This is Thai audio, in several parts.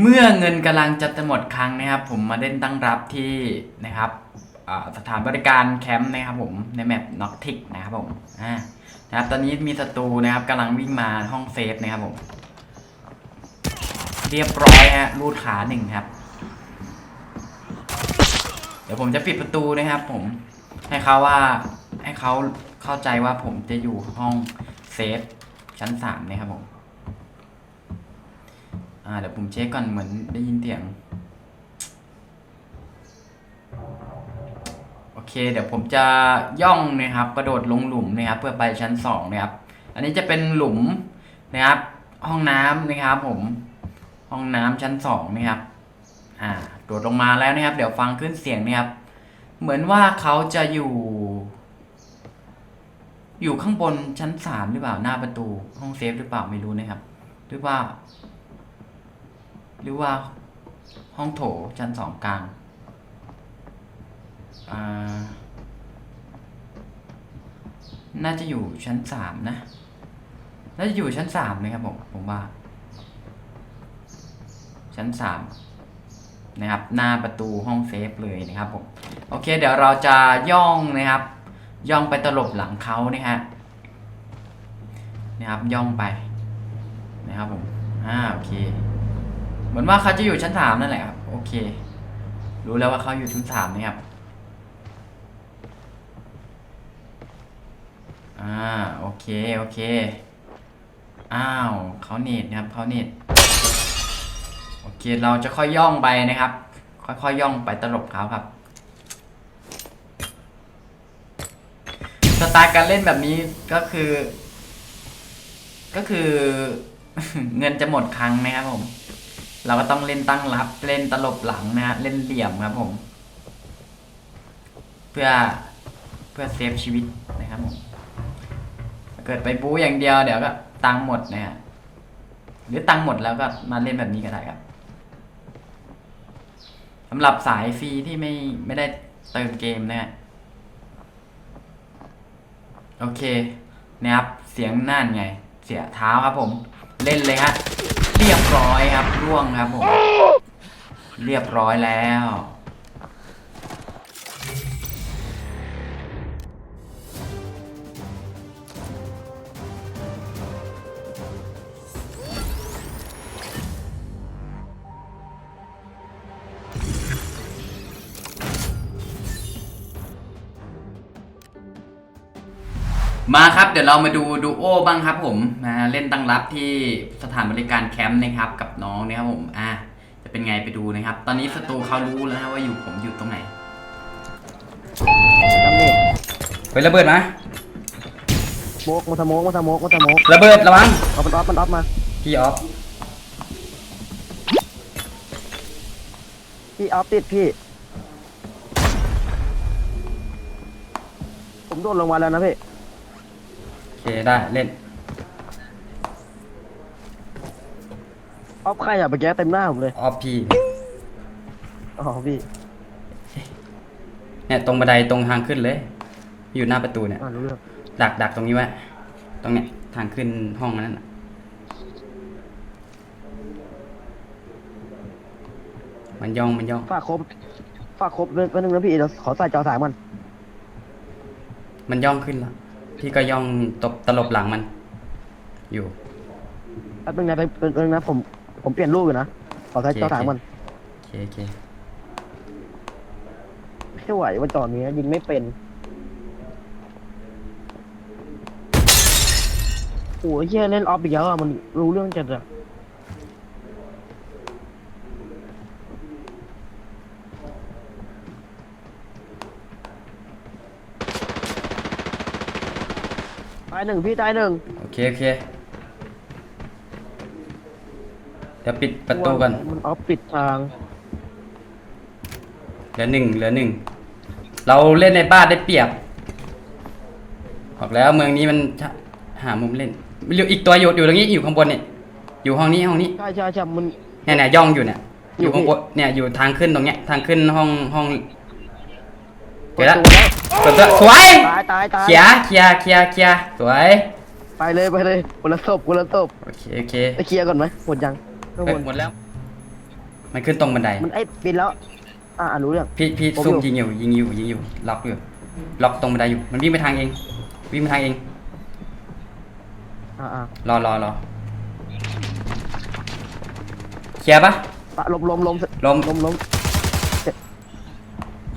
เมื่อเงินกำลังจะหมดครั้งนะครับ ผมมาเล่นตั้งรับที่นะครับสถานบริการแคมป์นะครับผมในแมปน็อกทิกนะครับผมอ่านะครับตอนนี้มีศัตรูนะครับกำลังวิ่งมาห้องเซฟนะครับผม เรียบร้อยฮะรูดขาหนึ่งครับ เดี๋ยวผมจะปิดประตูนะครับ ผมให้เขาว่าให้เขาเข้าใจว่าผมจะอยู่ห้องเซฟชั้นสามนะครับผม อ่าเดี๋ยวผมเช็คก่อนเหมือนได้ยินเสียง โอเค เดี๋ยวผมจะย่องนะครับ กระโดดลงหลุมนะครับ เพื่อไปชั้นสองนะครับ อันนี้จะเป็นหลุมนะครับ ห้องน้ำนะครับ ผม ห้องน้ำชั้นสองนะครับ อ่าโดดลงมาแล้วนะครับ เดี๋ยวฟังขึ้นเสียงนะครับ เหมือนว่าเขาจะอยู่ อยู่ข้างบนชั้นสามหรือเปล่าหน้าประตู ห้องเซฟหรือเปล่าไม่รู้นะครับ หรือว่า หรือว่าห้องโถชั้นสองกลางน่าจะอยู่ชั้นสามนะ น่าจะอยู่ชั้นสามนะครับผม ผมว่า ชั้นสามนะครับ หน้าประตูห้องเซฟเลยนะครับผม โอเค เดี๋ยวเราจะย่องนะครับ ย่องไปตลบหลังเขานะฮะ นะครับ ย่องไป นะครับผม อ่า โอเค เหมือนว่าเขาจะอยู่ชั้นสามนั่นแหละครับ โอเค รู้แล้วว่าเขาอยู่ชั้นสามนะครับ อ่า โอเค โอเค อ้าว เขาเน็ตนะครับ เขาเน็ตโอเค เราจะค่อยย่องไปนะครับ ค่อยๆย่องไปตลบเขาครับ สไตล์การเล่นแบบนี้ก็คือ ก็คือ เงินจะหมดครั้งนะครับผม เราก็ต้องเล่นตั้งรับเล่นตลบหลังนะฮะเล่นเหลี่ยมครับผม เพื่อเพื่อเซฟชีวิตนะครับผมเกิดไปบู๊อย่างเดียวเดี๋ยวก็ตังหมดนะฮะหรือตังหมดแล้วก็มาเล่นแบบนี้ก็ได้ครับสำหรับสายฟรีที่ไม่ไม่ได้เติมเกมนะฮะโอเคนะครับเสียงนั่นไง เสียเท้าครับผม เล่นเลยฮะ รียบร้อยครับร่วงครับผม เรียบร้อยแล้ว มาครับเดี๋ยวเรามาดูดูโอบ้างครับผมนะเล่นตั้งรับที่สถานบริการแคมป์นะครับกับน้องนะครับผมอะจะเป็นไงไปดูนะครับ ตอนนี้ศัตรูเขารู้แล้วนะว่าอยู่ผมอยู่ตรงไหนน้ำเด็กเฮ้ยระเบิดมาโมกมาสโมกมาสโมกมาสโมกระเบิดระวังเอามันออฟมันออฟมาพี่ออฟพี่ออฟติดพี่ ผมโดนลงมาแล้วนะพี่โอ เคได้เล่นออฟใครอะไปแก้เต็มหน้าผมเลยออฟพี่อ๋อพี่เนี่ยตรงบันไดตรงทางขึ้นเลย อยู่หน้าประตูเนี่ย อ่ารู้เรื่องดักดักตรงนี้ไว้ตรงเนี้ยทางขึ้นห้องนั้นน่ะมันย่องมันย่อง ฝากครบฝากครบเรื่องนึงนะพี่เดี๋ยวขอใส่จอสายมันมันย่องขึ้นแล้ว พี่ก็ย่องตบตลบหลังมัน อยู่ แป๊บนึงนะเป็นเป็นนึงนะผมผมเปลี่ยนรูปอยู่นะขอใส่จอสายมันโอเคโอเคไม่ไหวว่าจอนี้ยิงไม่เป็นโอ้ยเฮียเล่นออฟอีกแล้วอะมันรู้เรื่องจัดอะ หนึ่งพี่ตายหนึ่งโอเคโอเคเดี๋ยวปิดประตูก่อนมันออฟปิดทางเหลือหนึ่งเหลือหนึ่งเราเล่นในบ้านได้เปรียบบอกแล้วเมืองนี้มันชะหามุมเล่นไม่รู้อีกตัวอยู่อยู่ตรงนี้อยู่ข้างบนเนี่ยอยู่ห้องนี้ห้องนี้ใช่ใช่ใช่มันเนี่ยเนี่ยย่องอยู่เนี่ยออยู่ยู่ข้างบนเนี่ยอยู่ทางขึ้นตรงเนี้ยทางขึ้นห้องห้อง เดี๋ยวละประตูแล้วกดตัวสวยตายตายตายเคลียร์เคลียร์เคลียร์เคลียร์สวยไปเลยไปเลยคนละศพคนละศพโอเคโอเคไปเคลียร์ก่อนไหมหมดยังข้างเอ้บยนหมดแล้ว มันขึ้นตรงบันไดมันไอ้ปีนแล้วอ่ารู้เรื่องพี่พี่ผมซุ่มอยู่ยิงอยู่ยิงอยู่ยิงอยู่ล็อกอยู่ล็อกตรงบันไดอยู่ มันวิ่งไปทางเอง วิ่งไปทางเองอ่าอ่ารอรอรอเคลียร์ปะปะลมลมลมลมลมลม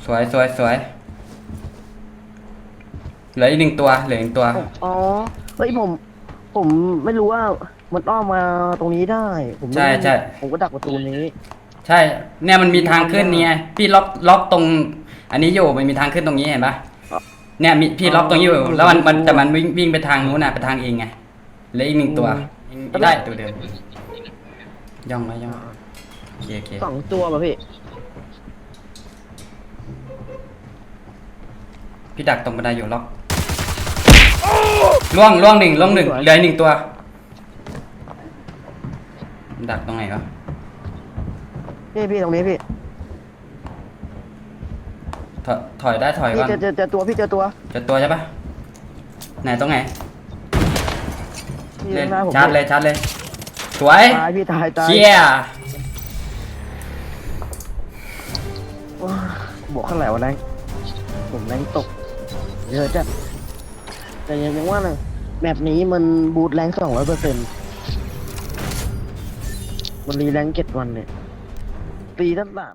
สวยสวยสวย เหลืออีกหนึ่งตัวเหลืออีกตัว อ๋อเฮ้ยผม ผมไม่รู้ว่ามันอ้อมมาตรงนี้ได้ ผมไม่ใช่ใช่ ผมก็ดักประตูนี้ ใช่ เนี่ยมันมีทางขึ้นนี่ไงพี่ล็อกล็อกตรง อันนี้อยู่มันมีทางขึ้นตรงนี้เห็นปะเนี่ยมีพี่ล็อกตรงนี้อยู่อ๋อแล้วมันมันรู้แต่มันวิ่งวิ่งไปทางนู้นน่ะไปทางเองไงเหลืออีกหนึ่งตัวอืมได้ตัวเดิมย่องไว้ย่องไว้โอเคโอเคสองตัวป่ะพี่ พี่ดักตรงบันไดอยู่ล็อก ล่วงล่วงหนึ่งล่วงหนึ่งเหลืออีกหนึ่งตัว ดักตรงไหนวะพี่พี่ตรงนี้พี่ถอยถอยได้ถอยพี่ก่อนเจอเจอเจอตัวพี่เจอตัวเจะตัวใช่ปะไหนตรงไหนพี่เล่นข้างหน้าผมชาร์จเลยชาร์จเลยสวยตายพี่ตายตายเชี่ยว้าบวกข้างไหนวะแรงผมแรงตก เยอะจัด แต่ยังยังว่านะแบบนี้มันบูทแรงสองร้อยเปอร์เซ็นต์มันรีแรงเจ็ดวันเนี่ยตีตั้งสา